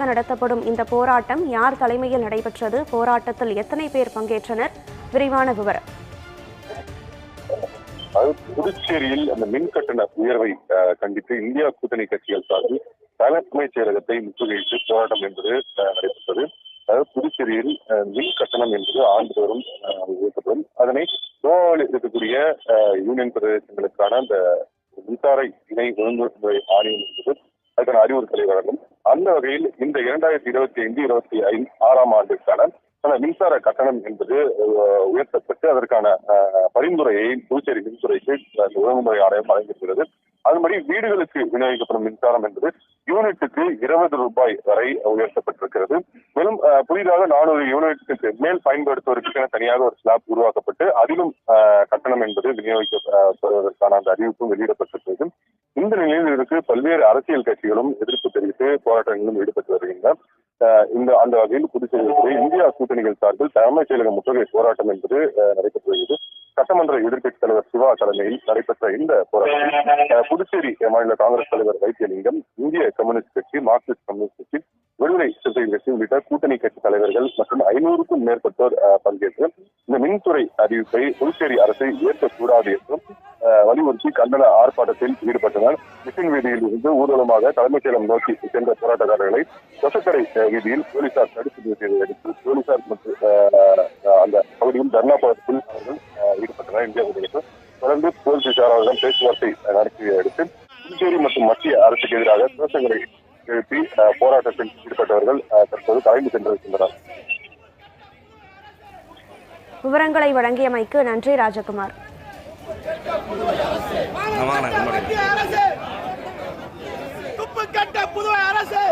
நடத்தப்படும் இந்த போராட்டம் யார் தலைமையில் நடைபெற்றது? போராட்டத்தில் எத்தனை பேர் பங்கேற்றனர்? விரிவான விவரம். புதுச்சேரியில் அந்த மின் கட்டண உயர்வை கண்டித்து இந்தியா கூட்டணி கட்சிகள் சார்பில் தலைமை செயலகத்தை முற்றுகையிட்டு போராட்டம் என்பது அஹ், நடைபெற்றது. அதாவது புதுச்சேரியில் அஹ், மின் கட்டணம் என்பது ஆண்டுதோறும் அஹ், உயர்த்தப்படும். அதனை கோவாவில் இருக்கக்கூடிய யூனியன் பிரதேசங்களுக்கான அந்த மின்சார இணை ஒழுங்குமுறை ஆணையம் என்பது அதுக்கான அறிவுறுத்தலை வழங்கும். அந்த வகையில் இந்த இரண்டாயிரத்தி இருபத்தி ஐந்து இருபத்தி ஐந்து ஆறாம் ஆண்டிற்கான அந்த மின்சார கட்டணம் என்பது உயர்த்தப்பட்டு அதற்கான அஹ், பரிந்துரையை புதுச்சேரி மின்துறைக்கு ஒழுங்குமுறை ஆணையம் வழங்கியிருக்கிறது. அதன்படி வீடுகளுக்கு விநியோகிக்கப்படும் மின்சாரம் என்பது யூனிட்டுக்கு இருபது ரூபாய் வரை உயர்த்தப்பட்டிருக்கிறது. மேலும் புதிதாக நானூறு யூனிட்டுக்கு மேல் பயன்படுத்துவதற்கான தனியாக ஒரு ஸ்லாப் உருவாக்கப்பட்டு அதிலும் கட்டணம் என்பது விநியோகிக்கப்படுவதற்கான அந்த அறிவிப்பும் வெளியிடப்பட்டிருக்கிறது. இந்த நிலையில் இருக்கு பல்வேறு அரசியல் கட்சிகளும் எதிர்ப்பு தெரிவித்து போராட்டங்களிலும் ஈடுபட்டு வருகின்றன இந்த அந்த வகையில் புதுச்சேரியில் இந்தியா கூட்டணிகள் சார்பில் தலைமைச் செயலக முற்றுகை போராட்டம் என்பது நடைபெற்று வருகிறது. சட்டமன்ற எதிர்க்கட்சி தலைவர் சிவா தலைமையில் நடைபெற்ற இந்த போராட்டத்தில் புதுச்சேரி மாநில காங்கிரஸ் தலைவர் வைத்தியலிங்கம் இந்திய கம்யூனிஸ்ட் கட்சி மார்க்சிஸ்ட் கம்யூனிஸ்ட் கட்சி விடுதலை சிறுத்தைகள் கட்சி உள்ளிட்ட கூட்டணி கட்சி தலைவர்கள் மற்றும் ஐநூறுக்கும் மேற்பட்டோர் பங்கேற்று இந்த மின்துறை அறிவிப்பை புதுச்சேரி அரசை ஏற்கக்கூடாது என்றும் வலியுறுத்தி கண்டன ஆர்ப்பாட்டத்தில் ஈடுபட்டனர். மிஷின் வீதியில் இருந்து ஊர்வலமாக தலைமைச் செயலம் நோக்கி சென்ற போராட்டக்காரர்களை கொசக்கடை வீதியில் போலீசார் தடுத்து நிறுத்தியதை அடுத்து போலீசார் மற்றும் அந்த பகுதியில் தர்ணா போராட்டத்தில் அவர்கள் ஈடுபட்டனர் இந்தியா கூட்டணிக்கு தொடர்ந்து போலீஸ் விசாரணையுடன் பேச்சுவார்த்தை அடுத்து புதுச்சேரி மற்றும் மத்திய அரசுக்கு எதிராக கோஷங்களை எழுப்பி போராட்டத்தில் ஈடுபட்டவர்கள் தற்போது கலைந்து சென்றிருக்கின்றனர் விவரங்களை வழங்கியமைக்கு நன்றி ராஜகுமார் புதுவை அரசு